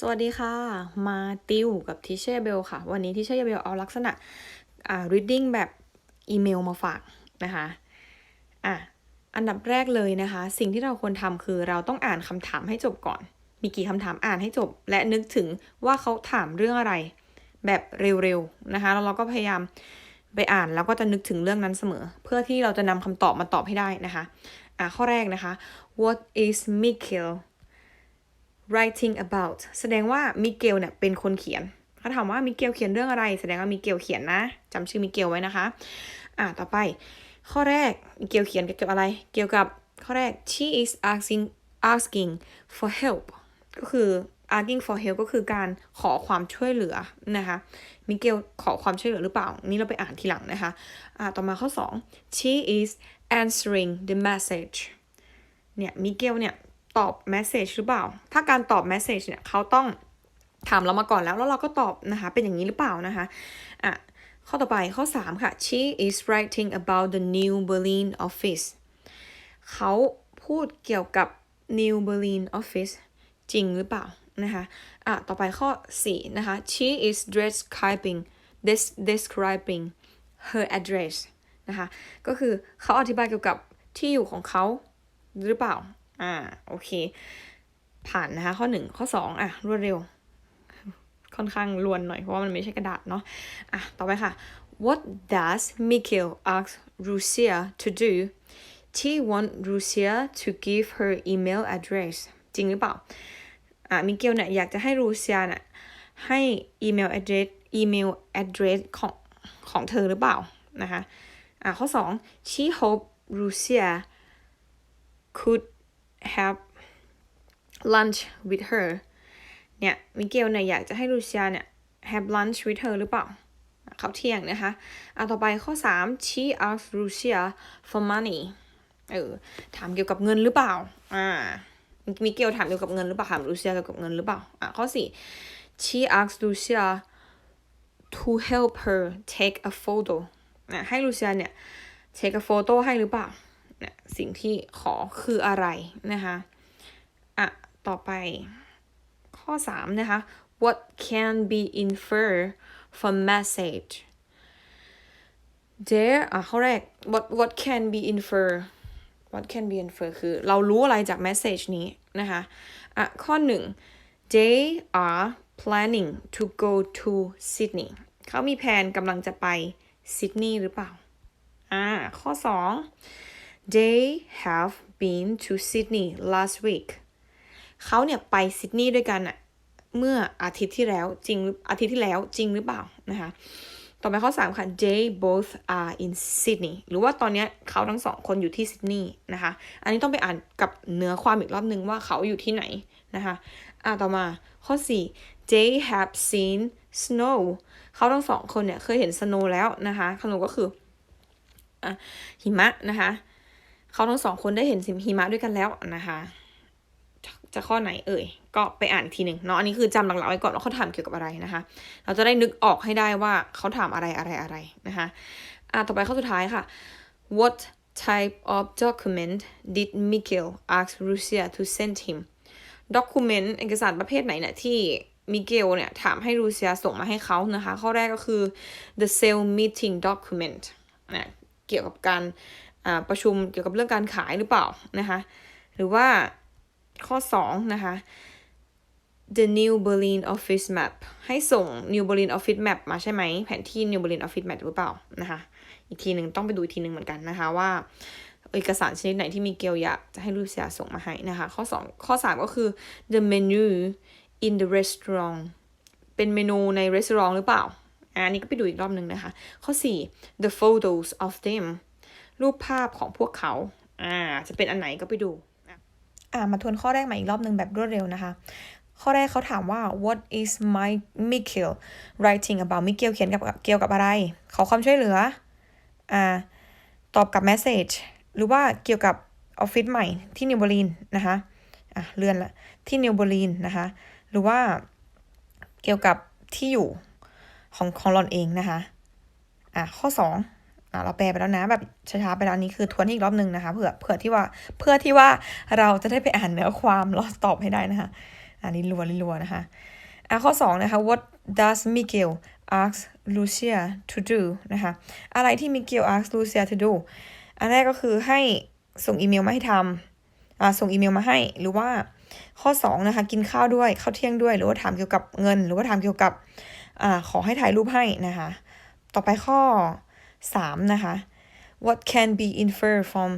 สวัสดีค่ะ มาติวกับทิเช่เบลค่ะ วันนี้ทิเช่เบลเอาลักษณะอ่า reading แบบอีเมลมาฝากนะคะอะอันดับแรกเลยนะคะ สิ่งที่เราควรทำคือเราต้องอ่านคำถามให้จบก่อน มีกี่คำถามอ่านให้จบ และนึกถึงว่าเขาถามเรื่องอะไร แบบเร็วๆนะคะ แล้วเราก็พยายามไปอ่านแล้วก็จะนึกถึงเรื่องนั้นเสมอ เพื่อที่เราจะนำคำตอบมาตอบให้ได้นะคะอะข้อแรกนะคะ what is Mikhail writing about แสดงว่ามิเกลเนี่ยเป็นคนเขียนเขาถามว่ามิเกลเขียนเรื่องอะไร แสดงว่ามิเกลเขียนนะจำชื่อมิเกลไว้นะคะ อ่าต่อไป ข้อแรกมิเกลเขียนเกี่ยวกับอะไร เกี่ยวกับข้อแรก she is asking asking for help ก็คือ asking for help ก็คือการขอความช่วยเหลือนะคะ มิเกลขอความช่วยเหลือหรือเปล่า นี่เราไปอ่านทีหลังนะคะ อ่าต่อมาข้อ 2 she is answering the message เนี่ย มิเกลเนี่ย ตอบ message หรือเปล่า ถ้าการตอบ message เนี่ยเขาต้องถามเรามาก่อนแล้วแล้วเราก็ตอบนะคะเป็นอย่างนี้หรือเปล่านะคะอะข้อต่อไปข้อ 3 ค่ะ she is writing about the New Berlin office เขาพูดเกี่ยวกับ New Berlin office จริงหรือเปล่านะคะอะต่อไปข้อ 4 นะคะ she is describing des- describing her address นะคะก็คือเขาอธิบายเกี่ยวกับที่อยู่ของเขาหรือเปล่า อ่า โอเค ผ่านนะคะ ข้อ1ข้อ2อะ รวดเร็ว ค่อนข้างลวนหน่อย เพราะว่ามันไม่ใช่กระดาษเนาะ อะ ต่อไปค่ะ What does Mikhail ask Lucia to do She want Lucia to give her email address จริงหรือเปล่า อะ มิเกลเนี่ยอยากจะให้ลูเซียเนี่ยให้อีเมล address อีเมล address ของของเธอหรือเปล่า นะคะ อะ ข้อ 2 She hope Lucia could have lunch with her เนี่ยมิเกลเนี่ยอยากจะให้ลูเซียเนี่ย have lunch with her หรือเปล่าเขาเที่ยงนะคะอะต่อไปข้อ 3 she asked Lucia for money เออถามเกี่ยวกับเงินหรือเปล่า อ่า มิเกลถามเกี่ยวกับเงินหรือเปล่า ถามลูเซียเกี่ยวกับเงินหรือเปล่า อะข้อ 4 she asked Lucia to help her take a photo นะให้ลูเซียเนี่ย take a photo ให้หรือเปล่า เนี่ยสิ่งที่ขอคืออะไรนะคะอะต่อไปข้อ 3 นะคะ what can be inferred from message there อะข้อแรก what what can be inferred what can be inferred คือเรารู้อะไรจาก message นี้นะคะอะข้อ 1 they are planning to go to Sydney เขามีแผนกำลังจะไปซิดนีย์หรือเปล่าอ่าข้อ 2 they have been to Sydney last week เขาเนี่ยไปซิดนีย์ด้วยกันอะเมื่ออาทิตย์ที่แล้วจริงหรืออาทิตย์ที่แล้วจริงหรือเปล่านะคะต่อไปข้อ 3 ค่ะ they both are in Sydney หรือว่าตอนนี้เขาทั้งสองคนอยู่ที่ซิดนีย์นะคะ อันนี้ต้องไปอ่านกับเนื้อความอีกรอบนึงว่าเขาอยู่ที่ไหนนะคะอ่าต่อมาข้อ 4 they have seen snow เขาทั้งสองคนเนี่ยเคยเห็น snow แล้วนะคะขนมก็คืออะหิมะนะคะ เขาทั้งสองคนได้เห็นสิหิมะด้วยกันแล้วนะคะ จะข้อไหนเอ่ย ก็ไปอ่านทีหนึ่งเนาะ อันนี้คือจำหลักๆไว้ก่อนว่าเขาถามเกี่ยวกับอะไรนะคะ เราจะได้นึกออกให้ได้ว่าเขาถามอะไรอะไรอะไรนะคะ อ่าต่อไปข้อสุดท้ายค่ะ what type of document did Mikhail ask Lucia to send him document เอกสารประเภทไหนเนี่ยที่มิเกลเนี่ยถามให้ลูเซียส่งมาให้เขานะคะ ข้อแรกก็คือ the sale meeting document นะเกี่ยวกับการ ประชุมเกี่ยวกับเรื่องการขายหรือเปล่านะคะหรือว่าข้อ 2 นะคะ the New Berlin Office Map ให้ส่ง New Berlin Office Map มาใช่ไหม แผนที่ New Berlin Office Map หรือเปล่านะคะ อีกทีหนึ่งต้องไปดูอีกทีหนึ่งเหมือนกันนะคะว่า เอกสารชนิดไหนที่มีเกลอยากจะให้ลูเซียส่งมาให้นะคะ ข้อ 2 ข้อ 3 ก็คือ the menu in the restaurant เป็นเมนูในร้านหรือเปล่า อันนี้ก็ไปดูอีกรอบหนึ่งนะคะ ข้อ 4 the photos of them รูปภาพของพวกเขา อ่า จะเป็นอันไหนก็ไปดู อ่า มาทวนข้อแรกใหม่อีกรอบหนึ่งแบบรวดเร็วนะคะ ข้อแรกเขาถามว่า what is my Mikhail writing about มิเกลเขียนกับเกี่ยวกับอะไร ขอความช่วยเหลือ อ่า ตอบกับ message หรือว่าเกี่ยวกับออฟฟิศใหม่ที่นิวเบอร์ลินนะคะ อะ เลื่อนละที่นิวเบอร์ลินนะคะ หรือว่าเกี่ยวกับที่อยู่ของของหลอนเองนะคะ อะ ข้อ2อะ เราแปลไปแล้วนะแบบช้าๆไปแล้วนี้คือทวนอีกรอบหนึ่งนะคะเผื่อเผื่อที่ว่าเพื่อที่ว่าเราจะได้ไปอ่านเนื้อความล้วตอบให้ได้นะคะอันนี้รัวรัวๆนะคะอะข้อ2นะคะ what does Miguel ask Lucia to do นะคะอะไรที่ Miguel ask Lucia to do อันแรกก็คือให้ส่งอีเมลมาให้ทำอ่าส่งอีเมลมาให้หรือว่าข้อ2นะคะกินข้าวด้วยข้าวเที่ยงด้วย หรือว่าถามเกี่ยวกับเงิน หรือว่าถามเกี่ยวกับอ่าขอให้ถ่ายรูปให้นะคะ ต่อไปข้อ 3 นะคะ what can be inferred from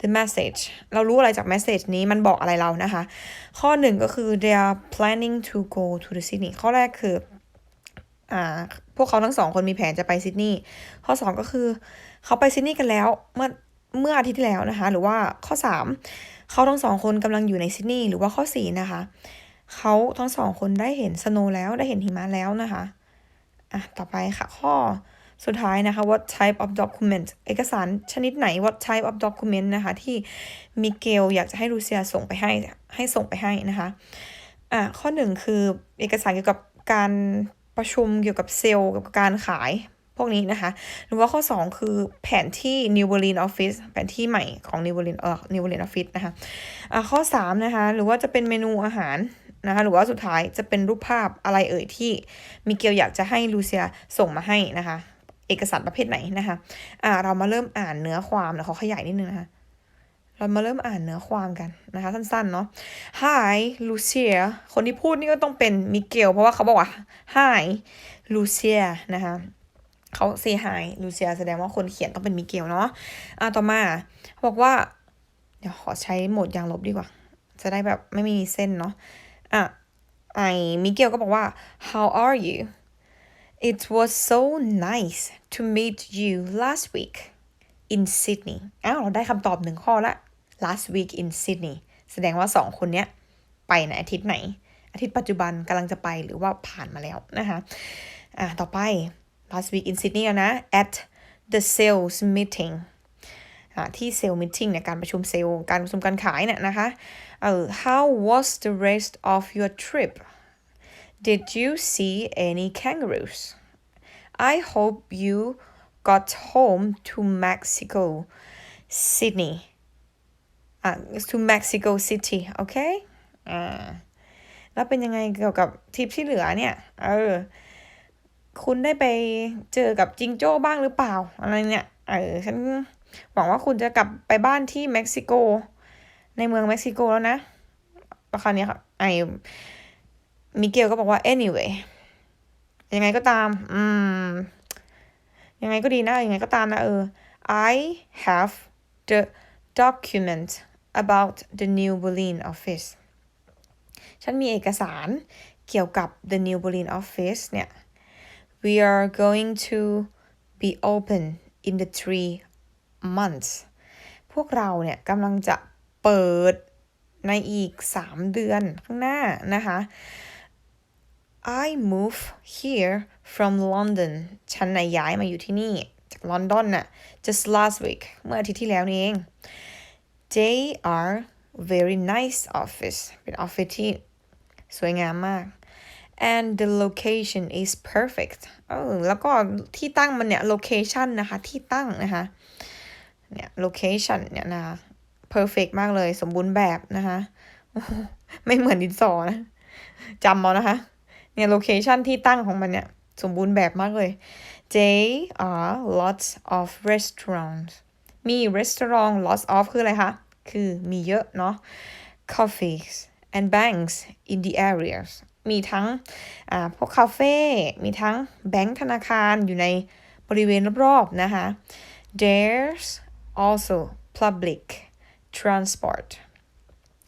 the message เรารู้อะไรจาก message นี้มันบอกอะไรเรานะคะ ข้อหนึ่งก็คือ they are planning to go to the Sydney ข้อแรกคืออ่าพวกเขาทั้งสองคนมีแผนจะไปซิดนีย์ข้อสองก็คือ เขาไปซิดนีย์กันแล้วเมื่อเมื่ออาทิตย์ที่แล้วนะคะ หรือว่าข้อสามเขาทั้งสองคนกำลังอยู่ในซิดนีย์หรือว่าข้อสี่นะคะ เขาทั้งสองคนได้เห็นสโนว์แล้วได้เห็นหิมะแล้วนะคะอะต่อไปค่ะข้อ สุดท้ายนะคะ what type of document เอกสารชนิดไหน what type of document นะคะ ที่มิเกลอยากจะให้รูเซียส่งไปให้ให้ส่งไปให้นะคะอะข้อหนึ่งคือเอกสารเกี่ยวกับการประชุมเกี่ยวกับเซลล์กับการขายพวกนี้นะคะ หรือว่าข้อ 2 คือแผนที่ New Berlin Office แผนที่ใหม่ของ New Berlin เอ่อ New Berlin Office นะคะอะข้อ 3 นะคะ หรือว่าจะเป็นเมนูอาหารนะคะ หรือว่าสุดท้ายจะเป็นรูปภาพอะไรเอ่ยที่มิเกลอยากจะให้ลูเซียส่งมาให้นะคะ เอกสารประเภทไหนนะคะอ่าเรามาเริ่มอ่านเนื้อความนะขอขยายนิดนึงนะคะเรามาเริ่มอ่านเนื้อความกันนะคะสั้นๆเนาะ Hi Lucia คนที่พูดนี่ก็ต้องเป็นมิเกลเพราะว่าเขาบอกว่า Hi Lucia นะคะเขา say hi Lucia แสดงว่าคนเขียนต้องเป็นมิเกลเนาะอ่าต่อมาบอกว่า เดี๋ยวขอใช้โหมดยางลบดีกว่า จะได้แบบไม่มีเส้นเนาะอะไอมิเกลก็บอกว่า How are you It was so nice to meet you last week in Sydney อ้าวเราได้คำตอบหนึ่งข้อละ last week in Sydney แสดงว่าสองคนเนี้ยไปในอาทิตย์ไหน อาทิตย์ปัจจุบันกำลังจะไปหรือว่าผ่านมาแล้วนะคะอ่าต่อไป last week in Sydney นะ at the sales meeting อ่าที่เซลล์มิทติ้งเนี่ยการประชุมเซลล์การประชุมการขายเนี่ยนะคะเออ how was the rest of your trip did you see any kangaroos I hope you got home to Mexico Sydney อะ to Mexico City โอเคอ่าแล้วเป็นยังไงเกี่ยวกับทริปที่เหลือเนี่ย เออ คุณได้ไปเจอกับจิงโจ้บ้างหรือเปล่า อะไรเนี่ย เออ ฉันหวังว่าคุณจะกลับไปบ้านที่เม็กซิโก ในเมืองเม็กซิโกแล้วนะประคราวนี้ค่ะไอ มิเกลก็บอกว่า anyway ยังไงก็ตาม อืม ยังไงก็ดีนะ ยังไงก็ตามนะเออ I have the document about the New Berlin office ฉันมีเอกสารเกี่ยวกับ the New Berlin office เนี่ย we are going to be open in the three months พวกเราเนี่ยกำลังจะเปิดในอีก 3 เดือนข้างหน้านะคะ I moved here from London ฉันน่ะย้ายมาอยู่ที่นี่ จากลอนดอนน่ะ just last week เมื่ออาทิตย์ที่แล้วนี่เอง They are very nice office เป็นออฟฟิศที่สวยงามมาก and the location is perfect เออแล้วก็ที่ตั้งมันเนี่ย location นะคะ ที่ตั้งนะคะ เนี่ย location เนี่ยนะคะ perfect มากเลย สมบูรณ์แบบนะคะ ไม่เหมือนดินสอนะจำเอานะคะ เนี่ย location ที่ตั้งของมันเนี่ย สมบูรณ์แบบมากเลย There are lots of restaurants มี restaurant lots of คืออะไรคะ คือมีเยอะเนาะ cafes and banks in the areas มีทั้งอ่าพวกคาเฟ่ มีทั้งแบงก์ธนาคารอยู่ในบริเวณรอบๆนะคะ There's also public transport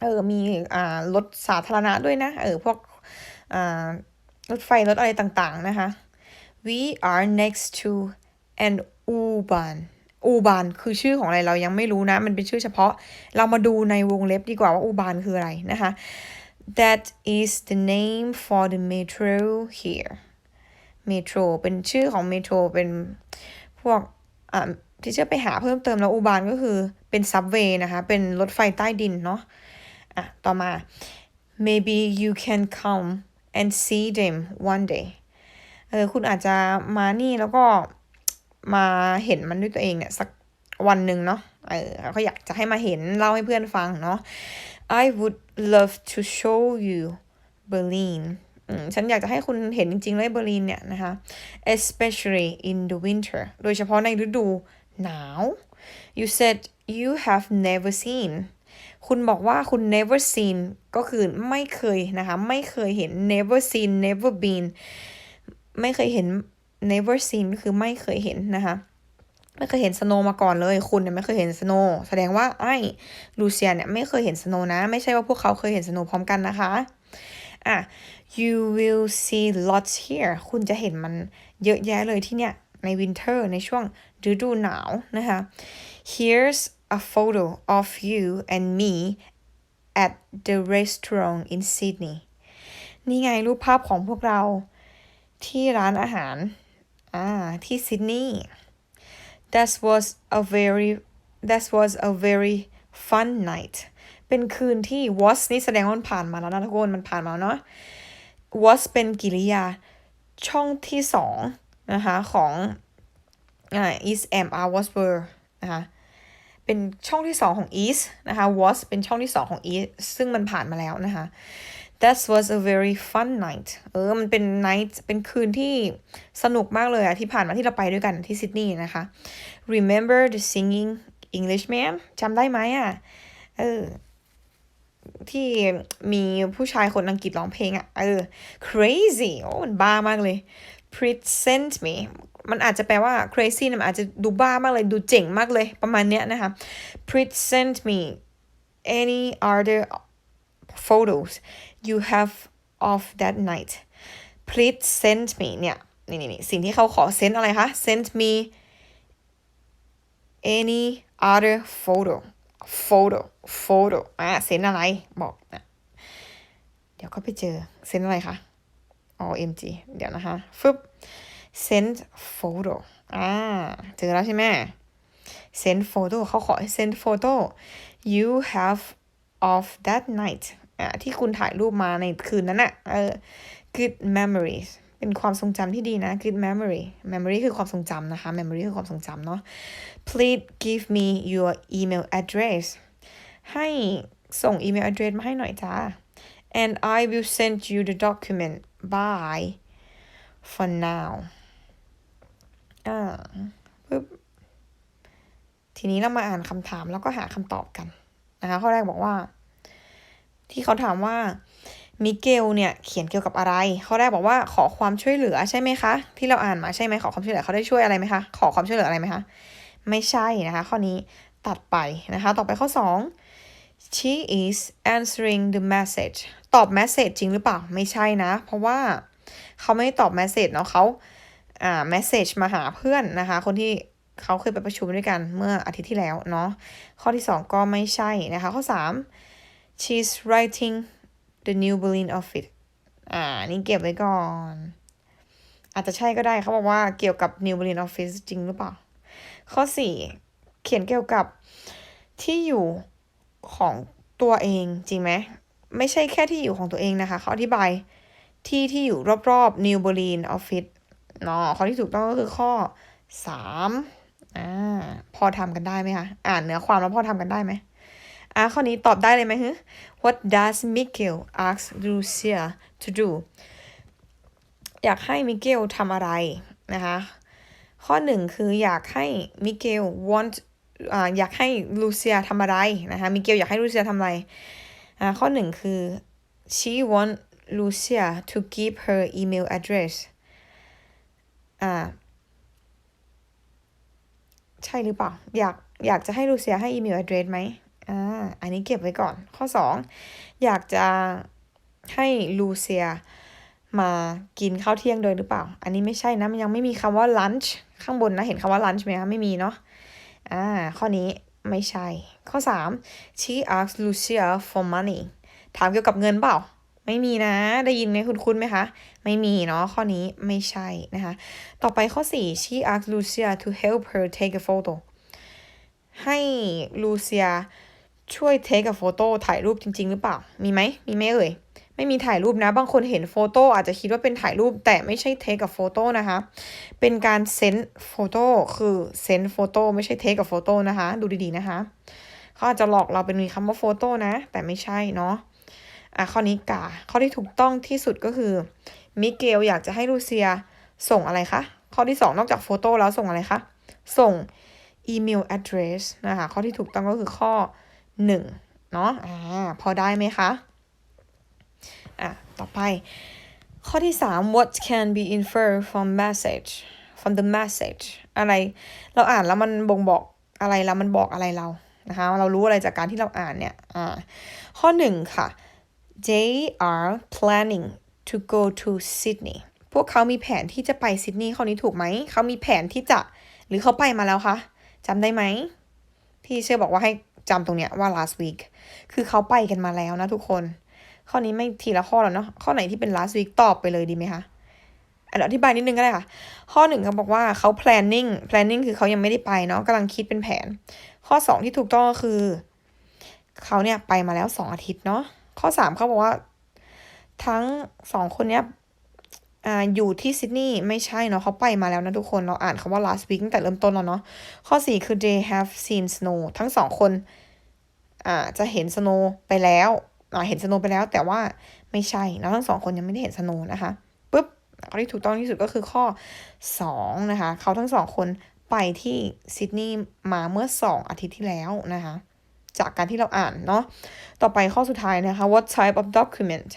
เออ มีอ่ารถสาธารณะด้วยนะ เออ พวกอ่า รถไฟรถอะไรต่างๆนะคะ We are next to an Uban Uban คือชื่อของอะไรเรายังไม่รู้นะ มันเป็นชื่อเฉพาะ เรามาดูในวงเล็บดีกว่าว่า Uban คืออะไรนะคะ That is the name for the metro here metro เป็นชื่อของ metro เป็นพวกอ่าที่จะไปหาเพิ่มเติมแล้วอูบานก็คือเป็น subway นะคะ เป็นรถไฟใต้ดินเนาะอะต่อมา maybe you can come and see them one day เออคุณอาจจะมานี่แล้วก็มาเห็นมันด้วยตัวเองเนี่ยสักวันหนึ่งเนาะเออเขาอยากจะให้มาเห็นเล่าให้เพื่อนฟังเนาะ I would love to show you Berlin อืมฉันอยากจะให้คุณเห็นจริงๆเลยเบอร์ลินเนี่ยนะคะ especially in the winter โดยเฉพาะในฤดูหนาว you said you have never seen คุณบอกว่าคุณ never seen ก็คือไม่เคยนะคะ ไม่เคยเห็น never seen never been ไม่เคยเห็น never seen ก็คือไม่เคยเห็นนะคะ ไม่เคยเห็นสโนมาก่อนเลย คุณเนี่ยไม่เคยเห็นสโนแสดงว่าไอ้ลูเซียเนี่ยไม่เคยเห็นสโนนะ ไม่ใช่ว่าพวกเขาเคยเห็นสโนพร้อมกันนะคะอะ you will see lots here คุณจะเห็นมันเยอะแยะเลยที่เนี่ยใน winter ในช่วงฤดูหนาวนะคะ here's a photo of you and me at the restaurant in Sydney นี่ไงรูปภาพของพวกเราที่ร้านอาหาร อ่า ที่ซิดนีย์ that was a very that was a very fun night เป็นคืนที่ was นี่แสดงว่ามันผ่านมาแล้วนะทุกคน มันผ่านมาแล้วเนาะ was เป็นกิริยาช่องที่สองนะคะ ของอ่า is am are was were นะคะ เป็นช่องที่สองของ is นะคะ was เป็นช่องที่สองของ is ซึ่งมันผ่านมาแล้วนะคะ that was a very fun night เออ มันเป็น night เป็นคืนที่สนุกมากเลยอะที่ผ่านมาที่เราไปด้วยกันที่ซิดนีย์นะคะ remember the singing Englishman จำได้ไหมอะเออที่มีผู้ชายคนอังกฤษร้องเพลงอะเออ crazy โอ้มันบ้ามากเลย present me มันอาจจะแปลว่า crazy นะมันอาจจะดูบ้ามากเลย ดูเจ๋งมากเลย ประมาณเนี้ยนะคะ present me any other photos you have of that night please send me เนี่ยนี่นี่นี่สิ่งที่เขาขอ send อะไรคะ send me any other photo photo photo อะ send อะไร บอกนะเดี๋ยวก็ไปเจอ send อะไรคะ OMG เดี๋ยวนะคะ ฟึบ send photo อ่าเจอแล้วใช่ไหม send photo เขาขอให้ send photo you have of that night อ่าที่คุณถ่ายรูปมาในคืนนั้นอะเออ good memories เป็นความทรงจำที่ดีนะ good memory memory คือความทรงจำนะคะ memory คือความทรงจำเนาะ please give me your email address ให้ส่งอีเมล address มาให้หน่อยจ้า and I will send you the document bye for now ่าปึ๊บทีนี้เรามาอ่านคำถามแล้วก็หาคำตอบกันนะคะข้อแรกบอกว่า ที่เขาถามว่ามิเกลเนี่ยเขียนเกี่ยวกับอะไร ข้อแรกบอกว่าขอความช่วยเหลือใช่ไหมคะ ที่เราอ่านมาใช่ไหมขอความช่วยเหลือเขาได้ช่วยอะไรไหมคะขอความช่วยเหลืออะไรไหมคะไม่ใช่นะคะ ข้อนี้ตัดไปนะคะ ต่อไปข้อ 2 she is answering the message ตอบ message จริงหรือเปล่า ไม่ใช่นะ เพราะว่าเขาไม่ตอบ message เนาะเขา อ่า message มาหาเพื่อนนะคะ คนที่เขาเคยไปประชุมด้วยกันเมื่ออาทิตย์ที่แล้วเนาะข้อที่ 2 ก็ไม่ใช่นะคะ ข้อ 3 she's writing the new Berlin office อ่า นี่เก็บไว้ก่อน อาจจะใช่ก็ได้เขาบอกว่าเกี่ยวกับ New Berlin Office จริงหรือเปล่า ข้อ 4 เขียนเกี่ยวกับที่อยู่ของตัวเองจริงไหม ไม่ใช่แค่ที่อยู่ของตัวเองนะคะ เขาอธิบายที่ที่อยู่รอบๆ New Berlin Office เนาะข้อที่ถูกต้องก็คือข้อ3อ่าพอทำกันได้ไหมคะ อ่านเนื้อความแล้วพอทำกันได้ไหมอะข้อนี้ตอบได้เลยไหมฮึ What does Miguel ask Lucia to do อยากให้มิเกลทำอะไรนะคะ ข้อหนึ่งคืออยากให้มิเกล want อ่าอยากให้ลูเซียทำอะไรนะคะมิเกลอยากให้ลูเซียทำอะไรอ่าข้อหนึ่งคือ she want Lucia to give her email address อ่า ใช่หรือเปล่า อยากอยากจะให้ลูเซียให้อีเมล address ไหมอ่า อันนี้เก็บไว้ก่อน ข้อ2อยากจะให้ลูเซียมากินข้าวเที่ยงโดยหรือเปล่า อันนี้ไม่ใช่นะ มันยังไม่มีคำว่า lunch ข้างบนนะ เห็นคำว่า lunch ไหมคะ ไม่มีเนาะ อ่า ข้อนี้ไม่ใช่ ข้อ 3 she asked Lucia for money ถามเกี่ยวกับเงินเปล่า ไม่มีนะ ได้ยินไหมคุณคุ้นไหมคะ ไม่มีเนาะข้อนี้ไม่ใช่นะคะ ต่อไปข้อ 4 she asked Lucia to help her take a photo ให้ลูเซียช่วย take a photo ถ่ายรูปจริง ๆ หรือเปล่า มีไหม มีไหมเอ่ย ไม่มีถ่ายรูปนะ บางคนเห็นโฟโต้อาจจะคิดว่าเป็นถ่ายรูป แต่ไม่ใช่ take a photo นะคะ เป็นการ send photo คือ send photo ไม่ใช่ take a photo นะคะ ดูดีๆนะคะ เขาอาจจะหลอกเราเป็นมีคำว่าโฟโต้นะ แต่ไม่ใช่เนาะ อะข้อนี้กาข้อที่ถูกต้องที่สุดก็คือมิเกลอยากจะให้ลูเซียส่งอะไรคะ ข้อที่สองนอกจากโฟโต้แล้วส่งอะไรคะ ส่งอีเมล address นะคะ ข้อที่ถูกต้องก็คือข้อหนึ่งเนาะอ่าพอได้ไหมคะ อะ ต่อไป ข้อที่สาม what can be inferred from message from the message อะไร เราอ่านแล้วมันบ่งบอกอะไรแล้วมันบอกอะไรเรา นะคะ เรารู้อะไรจากการที่เราอ่านเนี่ย อ่า ข้อหนึ่งค่ะ they are planning to go to Sydney พวกเขามีแผนที่จะไปซิดนีย์ข้อนี้ถูกไหม เขามีแผนที่จะ หรือเขาไปมาแล้วคะจำได้ไหมพี่เชื่อบอกว่าให้จำตรงเนี้ยว่า last week คือเขาไปกันมาแล้วนะทุกคน ข้อนี้ไม่ทีละข้อแล้วเนาะ ข้อไหนที่เป็น last week ตอบไปเลยดีไหมคะอันอธิบายนิดนึงก็ได้ค่ะ ข้อหนึ่งเขาบอกว่าเขา planning planning คือเขายังไม่ได้ไปเนาะกำลังคิดเป็นแผน ข้อสองที่ถูกต้องก็คือ เขาเนี่ยไปมาแล้วสองอาทิตย์เนาะ ข้อสามเขาบอกว่า ทั้งสองคนเนี้ยอ่าอยู่ที่ซิดนีย์ไม่ใช่เนาะเขาไปมาแล้วนะทุกคนเราอ่านคำว่า last week ตั้งแต่เริ่มต้นแล้วเนาะข้อสี่คือ they have seen snow ทั้งสองคนอ่าจะเห็น snow ไปแล้วอ่าเห็น snow ไปแล้ว แต่ว่าไม่ใช่เนาะทั้งสองคนยังไม่ได้เห็น snow นะคะปุ๊บข้อที่ถูกต้องที่สุดก็คือข้อสองนะคะ เขาทั้งสองคนไปที่ซิดนีย์มาเมื่อสองอาทิตย์ที่แล้วนะคะ จากการที่เราอ่านเนาะต่อไปข้อสุดท้ายนะคะ what type of document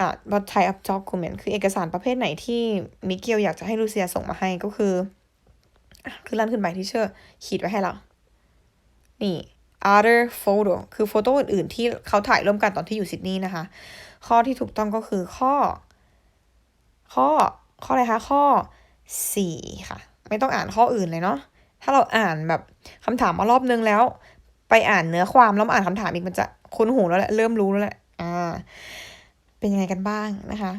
อะ what type of document คือเอกสารประเภทไหนที่มิเกลอยากจะให้ลูเซียส่งมาให้ก็คือคือลั่นขึ้นไปที่เชื่อขีดไว้ให้เรา นี่ other photo คือโฟโต้อื่นๆที่เขาถ่ายร่วมกันตอนที่อยู่ซิดนีย์นะคะ ข้อที่ถูกต้องก็คือข้อ ข้อ ข้ออะไรคะ ข้อสี่ค่ะ ไม่ต้องอ่านข้ออื่นเลยเนาะ ถ้าเราอ่านแบบคำถามมารอบนึงแล้ว ไปอ่านเนื้อความแล้วมาอ่านคำถามอีกมันจะคุ้นหูแล้วแหละเริ่มรู้แล้วแหละอ่า เป็นยังไงกันบ้างนะคะ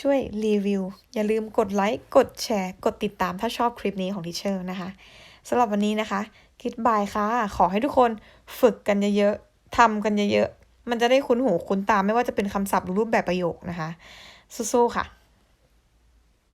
ช่วยรีวิว อย่าลืมกดไลค์กดแชร์ กดติดตามถ้าชอบคลิปนี้ของทีเชอร์นะคะสำหรับวันนี้นะคะคิดบายค่ะ ขอให้ทุกคนฝึกกันเยอะๆทำกันเยอะๆมันจะได้คุ้นหูคุ้นตาไม่ว่าจะเป็นคำศัพท์หรือรูปแบบประโยคนะคะ สู้ๆค่ะ